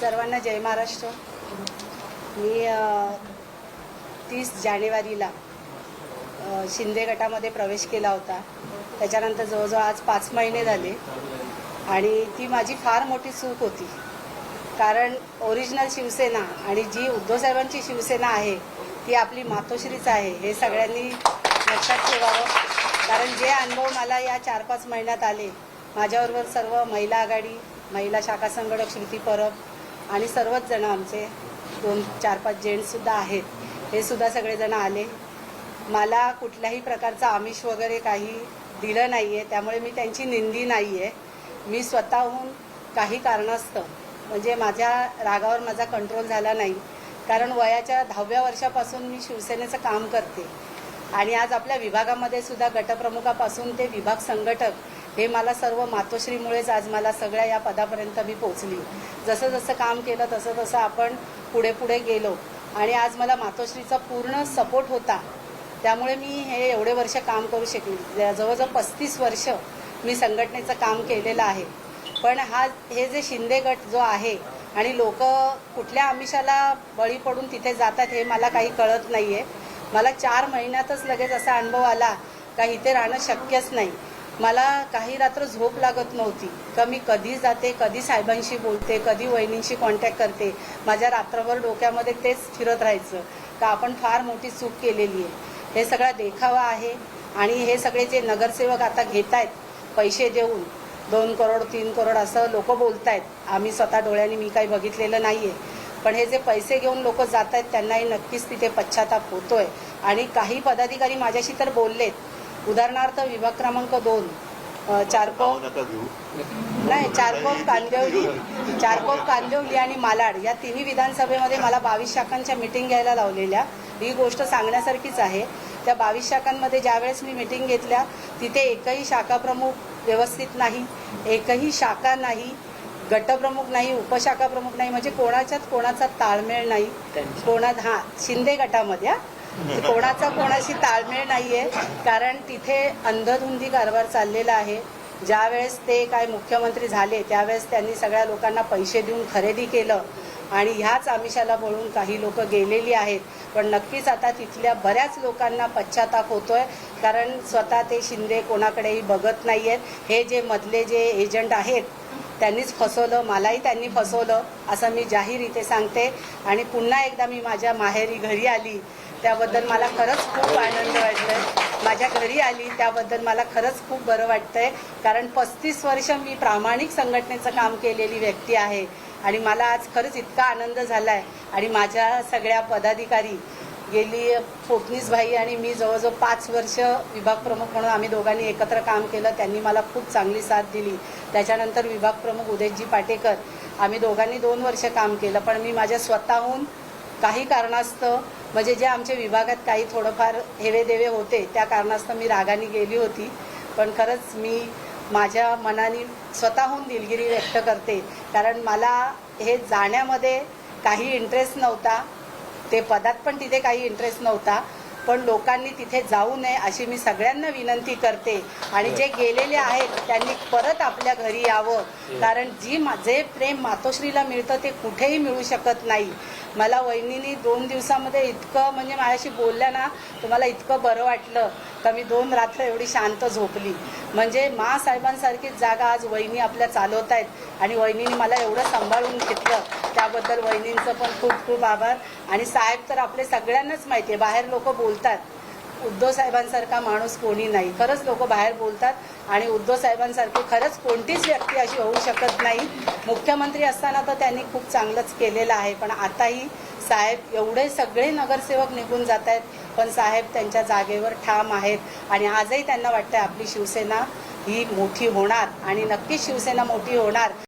सर्वांना जय महाराष्ट्र. मी तीस जानेवारीला शिंदे गटामध्ये प्रवेश केला होता. त्याच्यानंतर जवळजवळ आज पाच महिने झाले. आणि ती माझी फार मोठी चूक होती. कारण ओरिजिनल शिवसेना आणि जी उद्धवसाहेबांची शिवसेना आहे ती आपली मातोश्रीच आहे हे सगळ्यांनी लक्षात ठेवावं. कारण जे अनुभव मला या चार पाच महिन्यात आले माझ्याबरोबर सर्व महिला आघाडी महिला शाखा संघटक श्रुती परब आणि सर्वच जण आमचे दोन चार पाच जेंट्ससुद्धा आहेत. हे सुद्धा सगळेजण आले. मला कुठल्याही प्रकारचं आमिष वगैरे काही दिलं नाही आहे त्यामुळे मी त्यांची निंदी नाही आहे मी स्वतःहून काही कारणास्तव म्हणजे माझ्या रागावर माझा कंट्रोल झाला नाही. कारण वयाच्या दहाव्या वर्षापासून मी शिवसेनेचं काम करते. आणि आज आपल्या विभागामध्ये सुद्धा गटप्रमुखापासून ते विभाग संघटक हे मला सर्व मातोश्रीमुळेच आज मला सगळ्या या पदापर्यंत मी पोचली जसं जसं काम केलं तसं तसं आपण पुढे पुढे गेलो. आणि आज मला मातोश्रीचा पूर्ण सपोर्ट होता. त्यामुळे मी हे एवढे वर्ष काम करू शकले. जवळजवळ पस्तीस वर्ष मी संघटनेचं काम केलेलं आहे. पण हा हे जे शिंदे गट जो आहे आणि लोक कुठल्या आमिषाला बळी पडून तिथे जातात हे मला काही कळत नाही आहे मला चार महिन्यातच लगेच असा अनुभव आला का इथे राहणं शक्यच नाही. मला काही रात्र झोप लागत नव्हती. का मी कधी जाते कधी साहेबांशी बोलते कधी वहिनींशी कॉन्टॅक्ट करते माझ्या रात्रभर डोक्यामध्ये तेच फिरत राहायचं. का आपण फार मोठी चूक केलेली आहे. हे सगळा देखावा आहे आणि हे सगळे जे नगरसेवक आता घेत आहेत पैसे देऊन दोन करोड तीन करोड असं लोक आहेत आम्ही स्वतः डोळ्यांनी मी काही बघितलेलं नाही आहे पण हे जे पैसे घेऊन लोक जात आहेत त्यांनाही नक्कीच तिथे पश्चाताप होतोय. आणि काही पदाधिकारी माझ्याशी तर बोललेत उदाहरणार्थ विभाग क्रमांक दोन चारकोप नाही चारकोप कांदिवली चारकोप कांदिवली आणि मालाड या तिन्ही विधानसभेमध्ये मला बावीस शाखांच्या मिटिंग घ्यायला लावलेल्या. ही गोष्ट सांगण्यासारखीच आहे. त्या बावीस शाखांमध्ये ज्यावेळेस मी मिटिंग घेतल्या तिथे एकही शाखा प्रमुख व्यवस्थित नाही एकही शाखा नाही गटप्रमुख नाही उपशाखा प्रमुख नाही म्हणजे कोणाच्यात कोणाचा ताळमेळ नाही. कोणा हा शिंदे गटामध्ये हा. कोणाचा कोणाशी ताळमेळ नाहीये. कारण तिथे अंधधुंदी कारभार चाललेला आहे. ज्यावेळेस ते काय मुख्यमंत्री झाले त्यावेळेस त्यांनी सगळ्या लोकांना पैसे देऊन खरेदी केलं आणि ह्याच आमिषाला बळून काही लोक गेलेली आहेत. पण नक्कीच आता तिथल्या बऱ्याच लोकांना पश्चाताप होतोय. कारण स्वतः ते शिंदे कोणाकडेही बघत नाहीयेत. हे जे मधले जे एजंट आहेत त्यांनीच फसवलं मलाही त्यांनी फसवलं असं मी जाहीर इथे सांगते. आणि पुन्हा एकदा मी माझ्या माहेरी घरी आली त्याबद्दल मला खरंच खूप आनंद वाटतोय. माझ्या घरी आली त्याबद्दल मला खरंच खूप बरं वाटतंय. कारण पस्तीस वर्ष मी प्रामाणिक संघटनेचं काम केलेली व्यक्ती आहे. आणि मला आज खरंच इतका आनंद झालाय. आणि माझ्या सगळ्या पदाधिकारी गेली फोटनीस भाई आणि मी जवळजवळ पाच वर्ष विभाग प्रमुख म्हणून आम्ही दोघांनी एकत्र काम केलं. त्यांनी मला खूप चांगली साथ दिली. त्याच्यानंतर विभाग प्रमुख उदयजी पाटेकर आम्ही दोघांनी दोन वर्ष काम केलं. पण मी माझ्या स्वतःहून काही कारणास्तव म्हणजे जे आमच्या विभागात काही थोडंफार हेवेदेवे होते त्या कारणास्तव मी रागाने गेली होती. पण खरंच मी माझ्या मनाने स्वतःहून दिलगिरी व्यक्त करते. कारण मला हे जाण्यामध्ये काही इंटरेस्ट नव्हता. ते पदात पण तिथे काही इंटरेस्ट नव्हता. पण लोकांनी तिथे जाऊ नये अशी मी सगळ्यांना विनंती करते. आणि जे गेलेले आहेत त्यांनी परत आपल्या घरी यावं. कारण जी मा- जे प्रेम मातोश्रीला मिळतं ते कुठेही मिळू शकत नाही. मला वहिनीनी दोन दिवसामध्ये इतकं म्हणजे माझ्याशी बोलल्या ना तुम्हाला इतकं बरं वाटलं का मी दोन रात्र एवढी शांत झोपली. म्हणजे मा साहेबांसारखीच जागा आज वहिनी आपल्या चालवत आहेत आणि वहिनीने मला एवढं सांभाळून घेतलं. त्याबद्दल वहिनींचं पण खूप खूप आभार. आणि साहेब तर आपले सगळ्यांनाच माहिती आहे. बाहेर लोक बोलतात. उद्धव साहेबांसारखा माणूस कोणी नाही. खरंच लोक बाहेर बोलतात आणि उद्धव साहेबांसारखी खरंच कोणतीच व्यक्ती अशी होऊ शकत नाही. मुख्यमंत्री असताना तर त्यांनी खूप चांगलंच केलेलं आहे. पण आताही साहेब एवढे सगळे नगरसेवक निघून जात आहेत. पण साहेब त्यांच्या जागेवर ठाम आहेत. आणि आजही त्यांना वाटतंय आपली शिवसेना ही मोठी होणार आणि नक्कीच शिवसेना मोठी होणार.